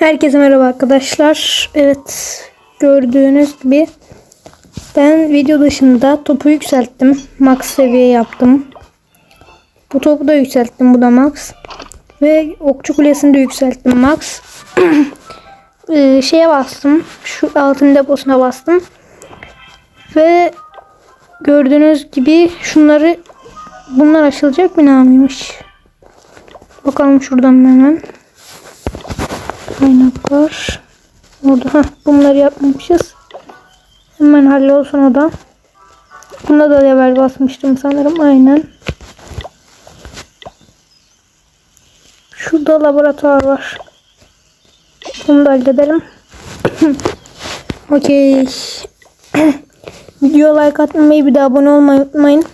Herkese merhaba arkadaşlar. Evet gördüğünüz gibi ben video dışında topu yükselttim. Max seviye yaptım. Bu topu da yükselttim. Bu da max. Ve okçu kulesini de yükselttim max. Ee, şeye bastım. Şu altın deposuna bastım. Ve gördüğünüz gibi şunları bunlar açılacak bina mıymış? Bakalım şuradan hemen. Kaynaklar. Orada heh, bunları yapmamışız. Hemen hallolsun o da. Bunda da level basmıştım sanırım. Aynen. Şurada laboratuvar var. Bunu da halledelim. Okey. Video like atmayı bir de abone olmayı unutmayın.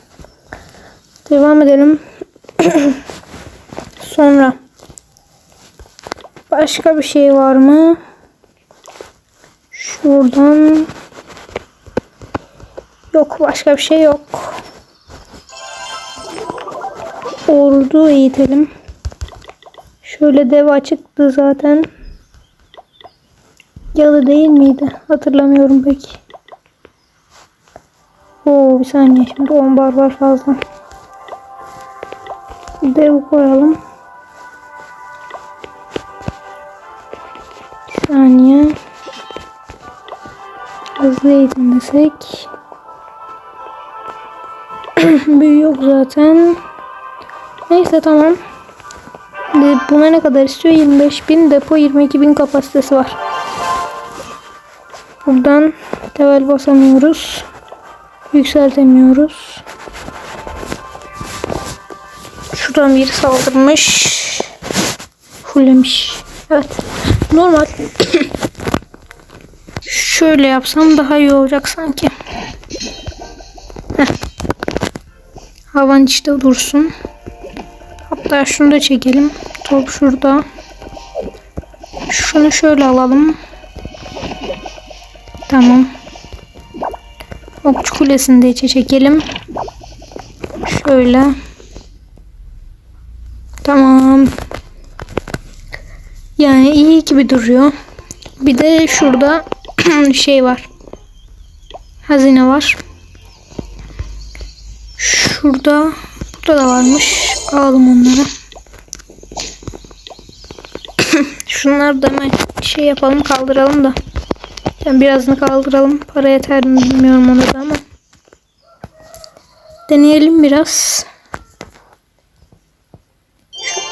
Devam edelim. Sonra. Başka bir şey var mı? Şuradan. Yok başka bir şey yok. Ordu eğitelim. Şöyle dev açıktı zaten. Yalı değil miydi? Hatırlamıyorum peki. Oo bir saniye şimdi 10 bar var fazla. Dev koyalım. Eğitim desek. Büyü yok zaten. Neyse tamam. Buna ne kadar istiyor? 25.000 depo 22.000 kapasitesi var. Buradan level basamıyoruz. Yükseltemiyoruz. Şuradan biri saldırmış. Fullemiş. Evet. Normal. Şöyle yapsam daha iyi olacak sanki. Heh. Havan işte dursun. Hatta şunu da çekelim. Top şurada. Şunu şöyle alalım. Tamam. Okçu kulesini de içe çekelim. Şöyle. Tamam. Yani iyi gibi duruyor. Bir de şurada şey var. Hazine var. Şurada burada da varmış. Alalım onları. Şunları da hemen şey yapalım kaldıralım da. Yani birazını kaldıralım. Para yeter mi bilmiyorum onu da ama. Deneyelim biraz.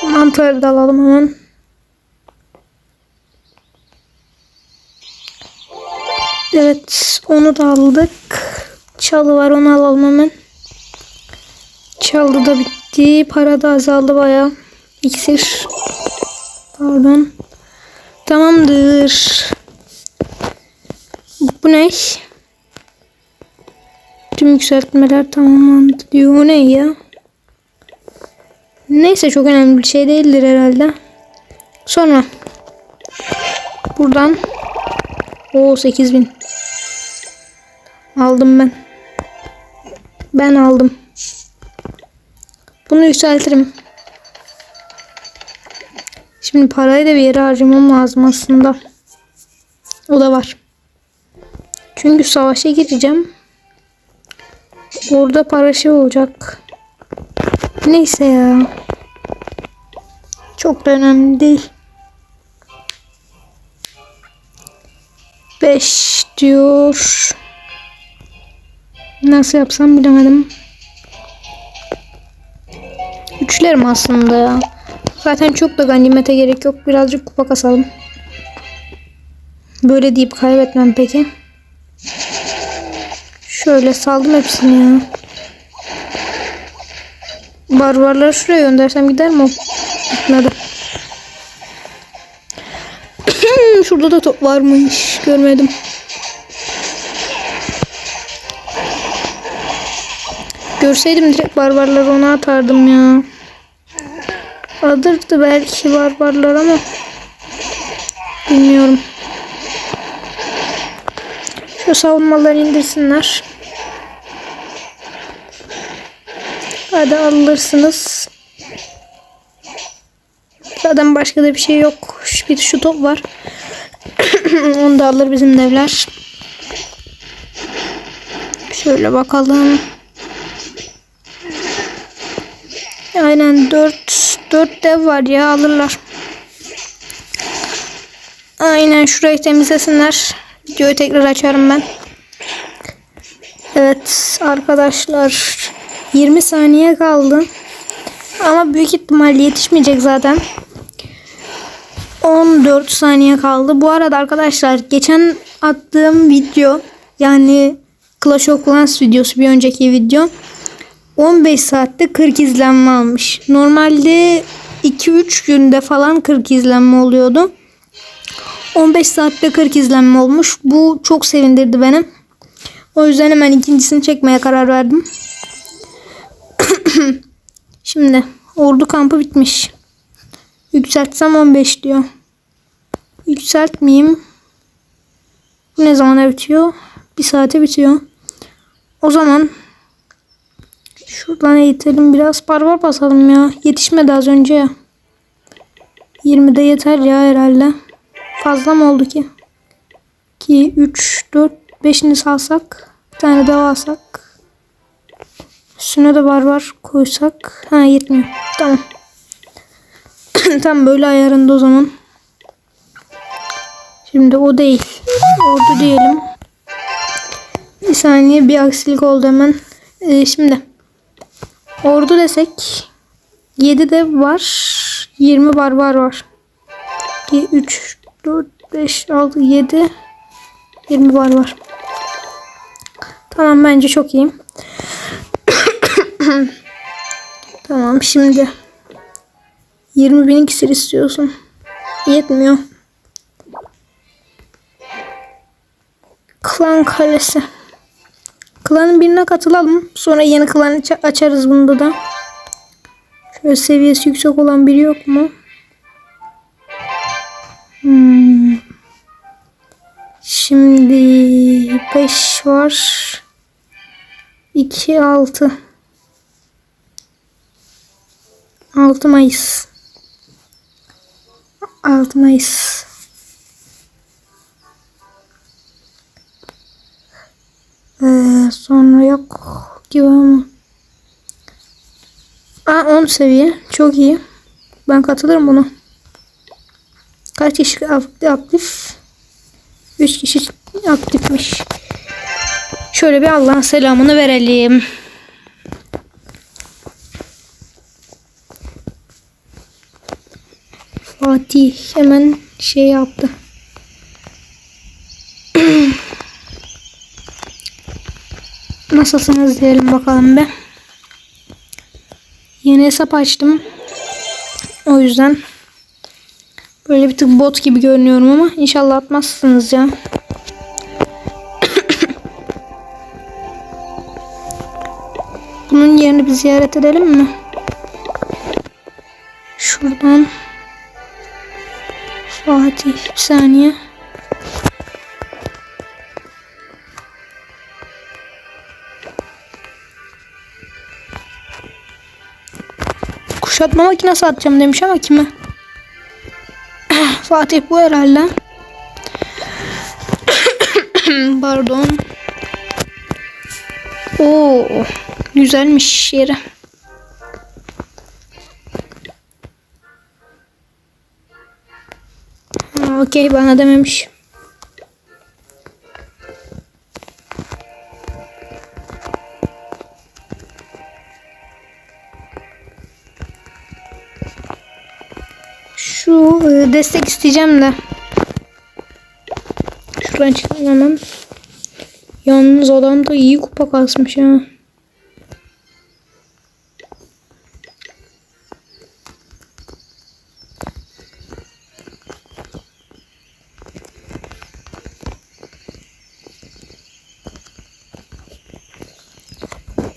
Şu mantarı da alalım hemen. Evet onu da aldık. Çalı var onu alalım hemen. Çaldı da bitti. Para da azaldı baya. İksir. Pardon. Tamamdır. Bu ne? Tüm yükseltmeler tamamlandı diyor. Ne ya? Neyse çok önemli bir şey değildir herhalde. Sonra buradan o 8000 aldım ben. Ben aldım. Bunu yükseltirim. Şimdi parayı da bir yere harcamam lazım aslında. O da var. Çünkü savaşa gireceğim. Orada para şey olacak. Neyse ya. Çok da önemli değil. 5 diyor. Nasıl yapsam bilemedim. Üçlerim aslında ya. Zaten çok da ganimete gerek yok. Birazcık kupa kasalım. Böyle deyip kaybetmem peki. Şöyle saldım hepsini ya. Barbarları şuraya göndersem gider mi? Gitmedi. Şurada da top varmış. Görmedim. Görseydim direkt barbarları ona atardım ya. Alırdı belki barbarlar ama bilmiyorum. Şu savunmaları indirsinler. Hadi alırsınız. Zaten başka da bir şey yok. Bir şu top var. Onu da alır bizim devler. Şöyle bakalım. Aynen 4 4 dev var ya alırlar. Aynen şurayı temizlesinler. Videoyu tekrar açarım ben. Evet arkadaşlar 20 saniye kaldı. Ama büyük ihtimalle yetişmeyecek zaten. 14 saniye kaldı. Bu arada arkadaşlar geçen attığım video yani Clash of Clans videosu bir önceki video 15 saatte 40 izlenme almış. Normalde 2-3 günde falan 40 izlenme oluyordu. 15 saatte 40 izlenme olmuş. Bu çok sevindirdi beni. O yüzden hemen ikincisini çekmeye karar verdim. Şimdi ordu kampı bitmiş. Yükseltsem 15 diyor. Yükseltmeyeyim. Bu ne zamana bitiyor? Bir saate bitiyor. O zaman şuradan eğitelim biraz. Barbar basalım ya. Yetişmedi az önce ya. 20'de yeter ya herhalde. Fazla mı oldu ki? 2, 3, 4, 5'ini salsak. Bir tane daha alsak. Üstüne de barbar koysak. Ha yetmiyor. Tamam. Tam böyle ayarında o zaman. Şimdi o değil. Ordu diyelim. Bir saniye bir aksilik oldu hemen. Ee, şimdi. Ordu desek. 7 de var. 20 barbar var. 2, 3, 4, 5, 6, 7. 20 barbar. Tamam bence çok iyi. tamam şimdi 20 bin iksir istiyorsun. Yetmiyor. Klan kalesi. Klanın birine katılalım. Sonra yeni klan aç- açarız bunda da. Şöyle seviyesi yüksek olan biri yok mu? Hmm. Şimdi 5 var. 2 6 6 Mayıs 6 Mayıs ee, sonra yok gibi ama. Aa 10 seviye. Çok iyi. Ben katılırım buna. Kaç kişi aktif? 3 kişi aktifmiş. Şöyle bir Allah'ın selamını verelim. Fatih hemen şey yaptı. Nasılsınız diyelim bakalım be. Yeni hesap açtım. O yüzden böyle bir tık bot gibi görünüyorum ama inşallah atmazsınız ya. Bunun yerini bir ziyaret edelim mi? Şuradan Fatih bir saniye. Kuşatma makinesi atacağım demiş ama kime? Fatih bu herhalde. Pardon. Oo, güzelmiş yeri. Okey bana dememiş. Destek isteyeceğim de. Şuradan çıkalım hemen. Yalnız adam da iyi kupa kasmış ha.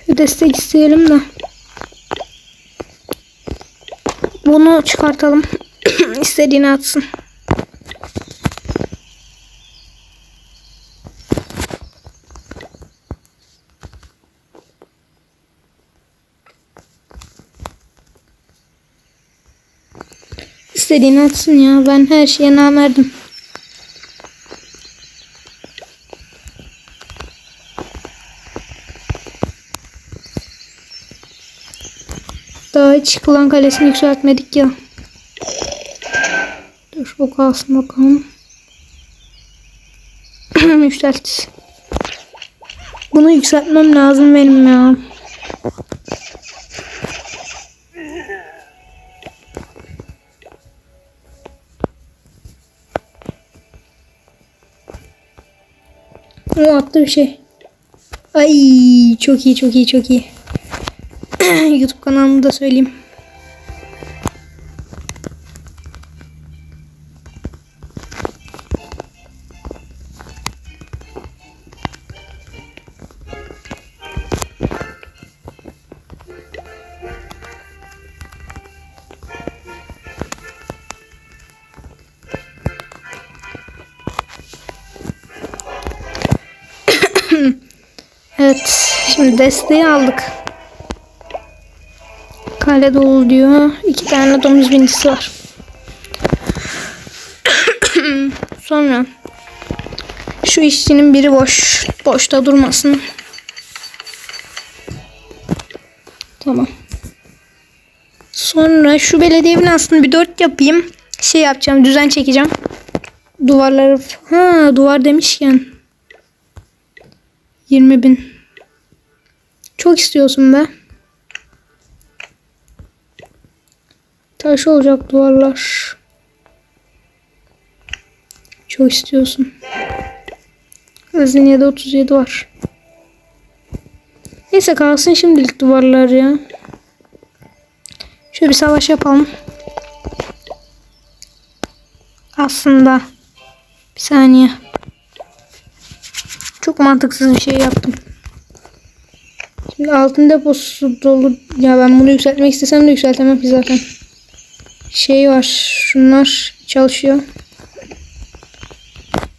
Destek isteyelim de. Bunu çıkartalım. İstediğini atsın. İstediğini atsın ya. Ben her şeye namerdim. Daha hiç klan kalesini yükseltmedik ya. O kalsın bakalım. Yükselt. Bunu yükseltmem lazım benim ya. O attı bir şey. Ay çok iyi çok iyi çok iyi. YouTube kanalımı da söyleyeyim. Şimdi desteği aldık. Kale dolu diyor. İki tane domuz bindisi var. Sonra şu işçinin biri boş. Boşta durmasın. Tamam. Sonra şu belediye binasını bir dört yapayım. Şey yapacağım. Düzen çekeceğim. Duvarları... Ha duvar demişken. 20 bin. Çok istiyorsun be. Taş olacak duvarlar. Çok istiyorsun. Hazine'de 37 var. Neyse kalsın şimdilik duvarlar ya. Şöyle bir savaş yapalım. Aslında bir saniye. Çok mantıksız bir şey yaptım. Altın deposu dolu. Ya ben bunu yükseltmek istesem de yükseltemem ki zaten. Şey var. Şunlar çalışıyor.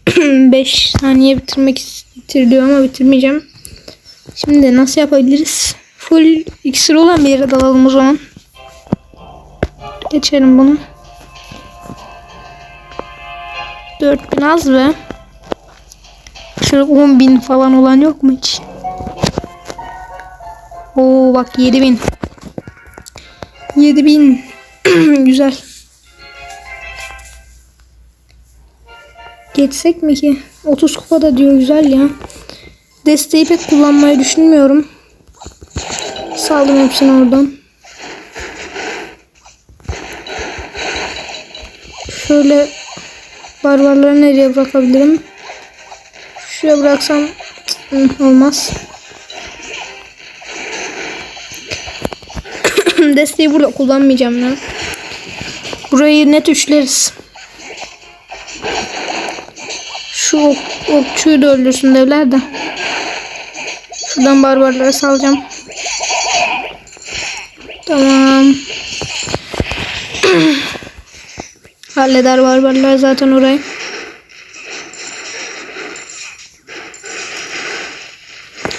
5 saniye bitirmek bitiriliyor ama bitirmeyeceğim. Şimdi nasıl yapabiliriz? Full iksir olan bir yere dalalım o zaman. Geçelim bunu. 4000 az ve şöyle 10.000 falan olan yok mu hiç? Oo bak 7000. 7000. Güzel. Geçsek mi ki? 30 kupa da diyor güzel ya. Desteği pek kullanmayı düşünmüyorum. Saldım hepsini oradan. Şöyle barbarları nereye bırakabilirim? Şuraya bıraksam olmaz. Desteği burada kullanmayacağım ya. Burayı net üçleriz. Şu ok, okçuyu da öldürsün devler de. Şuradan barbarları salacağım. Tamam. Halleder barbarlar zaten orayı.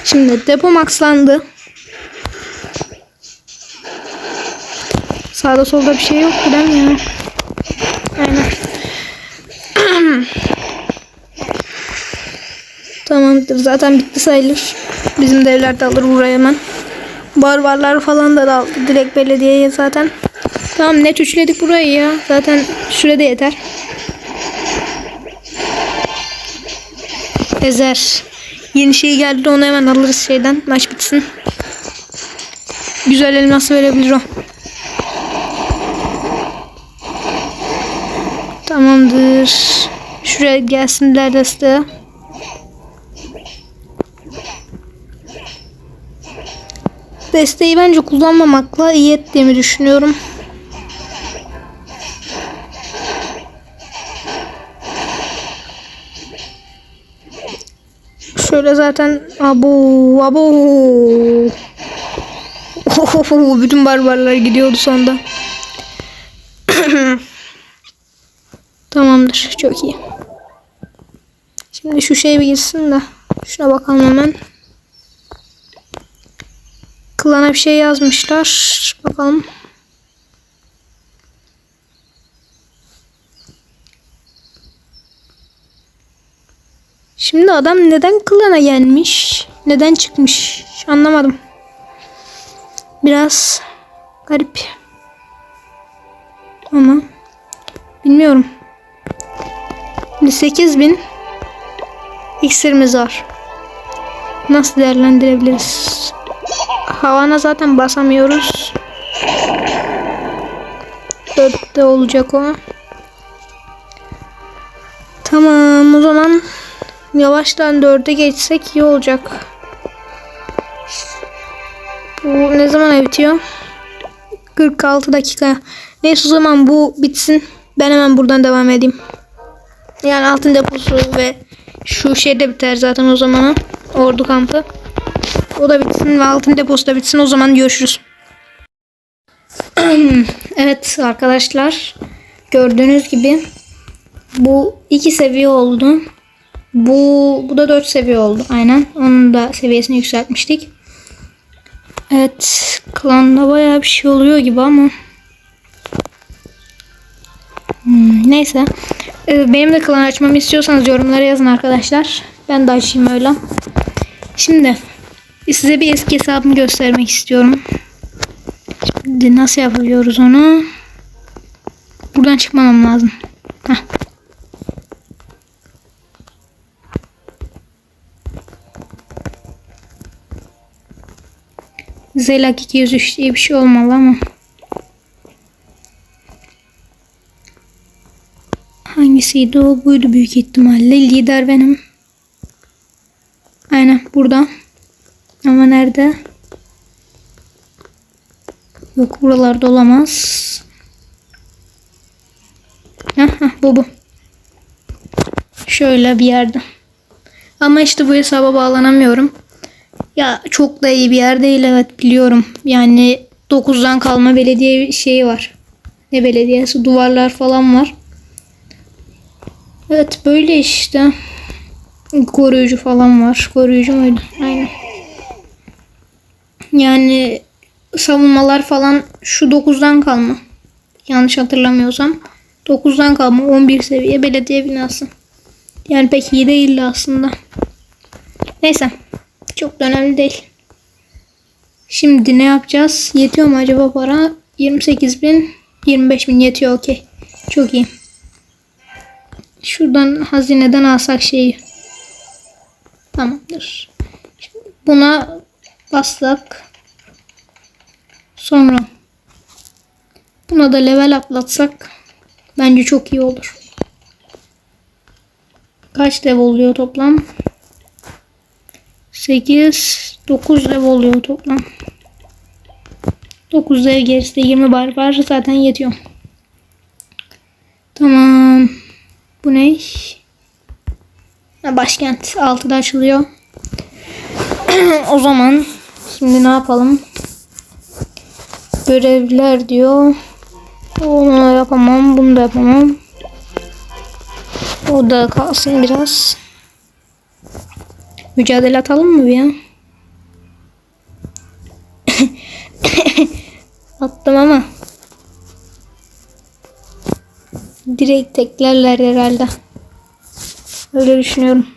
Şimdi depo maxlandı. Sağda solda bir şey yok giden ya. Aynen. Tamamdır. Zaten bitti sayılır. Bizim devler de alır buraya hemen. Barbarlar falan da aldı. Direkt belediyeye zaten. Tamam net üçledik burayı ya. Zaten sürede yeter. Ezer. Yeni şey geldi onu hemen alırız şeyden. Maç bitsin. Güzel elması verebilir o. Tamamdır. Şuraya gelsinler desteğe. Desteği bence kullanmamakla iyi ettiğimi düşünüyorum. Şöyle zaten abu abu Ohoho, bütün barbarlar gidiyordu sonda. Tamamdır. Çok iyi. Şimdi şu şey bir girsin de. Şuna bakalım hemen. Klana bir şey yazmışlar. Bakalım. Şimdi adam neden klana gelmiş? Neden çıkmış? Anlamadım. Biraz garip. Ama bilmiyorum. Şimdi 8000 iksirimiz var. Nasıl değerlendirebiliriz? Havana zaten basamıyoruz. Dörtte olacak o. Tamam o zaman yavaştan dörde geçsek iyi olacak. Bu ne zaman bitiyor? 46 dakika. Neyse o zaman bu bitsin. Ben hemen buradan devam edeyim. Yani altın deposu ve şu şey de biter zaten o zamana. Ordu kampı. O da bitsin ve altın deposu da bitsin. O zaman görüşürüz. evet arkadaşlar. Gördüğünüz gibi bu iki seviye oldu. Bu bu da 4 seviye oldu. Aynen. Onun da seviyesini yükseltmiştik. Evet. Klanda bayağı bir şey oluyor gibi ama. Hmm, neyse. Ee, benim de klan açmamı istiyorsanız yorumlara yazın arkadaşlar. Ben de açayım öyle. Şimdi size bir eski hesabımı göstermek istiyorum. Şimdi nasıl yapıyoruz onu? Buradan çıkmamam lazım. Heh. Zelak 203 diye bir şey olmalı ama. Hangisiydi o? Buydu büyük ihtimalle. Lider benim. Aynen burada. Ama nerede? Yok buralarda olamaz. Heh, heh, bu bu. Şöyle bir yerde. Ama işte bu hesaba bağlanamıyorum. Ya çok da iyi bir yer değil evet biliyorum. Yani 9'dan kalma belediye şeyi var. Ne belediyesi duvarlar falan var. Evet böyle işte. Koruyucu falan var. Koruyucu muydu? Aynen. Yani savunmalar falan şu 9'dan kalma. Yanlış hatırlamıyorsam. 9'dan kalma 11 seviye belediye binası. Yani pek iyi değildi aslında. Neyse. Çok da önemli değil. Şimdi ne yapacağız? Yetiyor mu acaba para? 28 bin, 25 bin yetiyor okey. Çok iyi. Şuradan hazineden alsak şeyi. Tamamdır. Şimdi buna bassak. Sonra buna da level atlatsak bence çok iyi olur. Kaç dev oluyor toplam? 8 9 dev oluyor toplam. 9 dev gerisi de 20 bar var zaten yetiyor. Tamam. Bu ne? Başkent 6'da açılıyor. o zaman şimdi ne yapalım? Görevler diyor. Onu yapamam. Bunu da yapamam. O da kalsın biraz. Mücadele atalım mı bir ya? Attım ama. Direkt teklerler herhalde. Öyle düşünüyorum.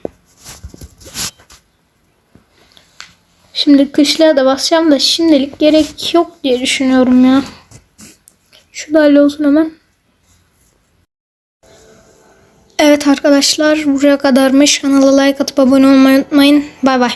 Şimdi kışlığa da basacağım da şimdilik gerek yok diye düşünüyorum ya. Şu da olsun hemen. Evet arkadaşlar buraya kadarmış. Kanala like atıp abone olmayı unutmayın. Bay bay.